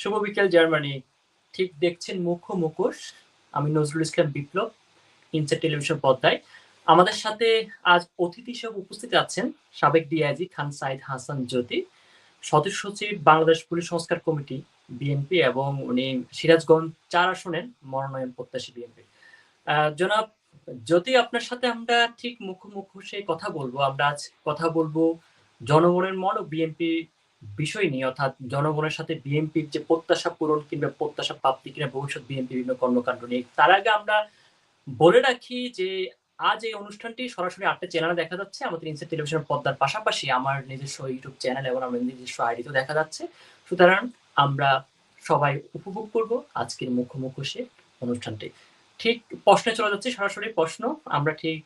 শুভ বিকেল, জার্মানি। ঠিক দেখছেন মুখ্য মুখোশ, আমি নজরুল ইসলাম বিপ্লব ইনসার টেলিভিশন পর্দায়। আমাদের সাথে আজ অতিথি হিসেবে উপস্থিত আছেন সাবেক ডিআইজি খান সাইদ হাসান জ্যোতি, সদস্য সচিব বাংলাদেশ পুলিশ সংস্কার কমিটি, বিএনপি, এবং উনি সিরাজগঞ্জ চার আসনের মনোনয়ন প্রত্যাশী বিএনপি। জনাব যদি আপনার সাথে আমরা ঠিক মুখ্য মুখোশে কথা বলব। আমরা আজ কথা বলব জনগণের মন ও বিএনপি বিষয় নিয়ে, অর্থাৎ জনগণের সাথে বিএনপির যে প্রত্যাশা পূরণ কিংবা প্রত্যাশা প্রাপ্তি কিংবা ভবিষ্যৎ বিএনপি বিভিন্ন কর্মকাণ্ড নিয়ে, তার আগে আমরা বলে রাখি যে, আজ এই অনুষ্ঠানটি সরাসরি আটটা চ্যানেলে দেখা যাচ্ছে। আমাদের ইনসাইট টেলিভিশন পর্দার পাশাপাশি আমার নিজস্ব ইউটিউব চ্যানেল এবং আমার নিজস্ব আইডিতেও দেখা যাচ্ছে। সুতরাং আমরা সবাই উপভোগ করব আজকের মুখ্য মুখোশে অনুষ্ঠানটি। ঠিক প্রশ্নে চলে যাচ্ছে সরাসরি প্রশ্ন। আমরা ঠিক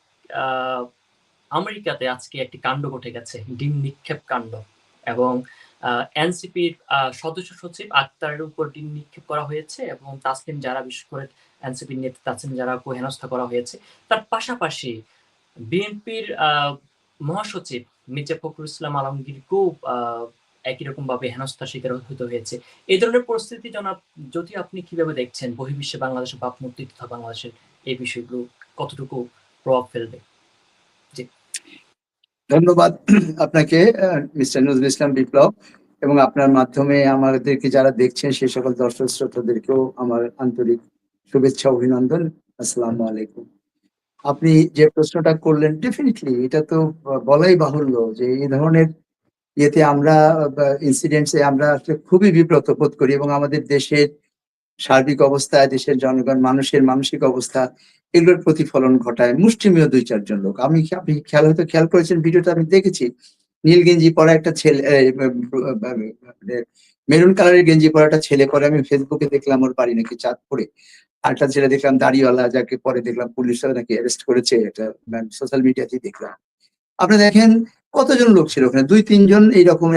আমেরিকাতে আজকে একটি কাণ্ড ঘটে গেছে, ডিম নিক্ষেপ কাণ্ড। এবং এনসিপির সদস্য সচিব আক্তারের উপর ডিম নিক্ষেপ করা হয়েছে এবং তাসলিম যারা, বিশেষ করে এনসিপির নেতা তাসলিম যারা হেনস্থা করা হয়েছে, তার পাশাপাশি বিএনপির মহাসচিব মির্জা ফখরুল ইসলাম আলমগীরকেও একই রকম ভাবে হেনস্থার শিকার হতে হয়েছে। এই ধরনের পরিস্থিতি জনাব, যদি আপনি কীভাবে দেখছেন বহির্বিশ্বে বাংলাদেশের ভাবমূর্তি তথা বাংলাদেশের এই বিষয়গুলো কতটুকু প্রভাব ফেলবে? ধন্যবাদ আপনাকে মিস্টার নজরুল ইসলাম বিপ্লব, এবং আপনার মাধ্যমে আমাদেরকে যারা দেখছেন সেই সকল দর্শক শ্রোতাদেরকেও আমার আন্তরিক শুভেচ্ছা, অভিনন্দন। আসসালামু আলাইকুম। আপনি যে প্রশ্নটা করলেন ডেফিনেটলি এটা তো বলাই বাহুল্য যে এই ধরনের ইয়েতে আমরা ইনসিডেন্টসে আমরা খুবই বিব্রত বোধ করি, এবং আমাদের দেশের সার্বিক অবস্থা, দেশের জনগণ, মানুষের মানসিক অবস্থা, এগুলোর প্রতিফলন ঘটায়। মুষ্টিমেয় দুই চারজন লোক। আমি আপনি খেয়াল হয়তো খেয়াল করেছেন, ভিডিওটা আমি দেখেছি। নীল গেঞ্জি পরা একটা ছেলে মেরুন কালারের গেঞ্জি পরা একটা ছেলে পরে আমি ফেসবুকে দেখলাম ওর বাড়ি নাকি চাঁদপুরে। আরেকটা ছেলে দেখলাম, দাড়িওয়ালা, যাকে পরে দেখলাম পুলিশরা নাকি অ্যারেস্ট করেছে, এটা সোশ্যাল মিডিয়াতেই দেখলাম। আপনি দেখেন কতজন লোক ছিল ওখানে? দুই, তিনজন এইরকম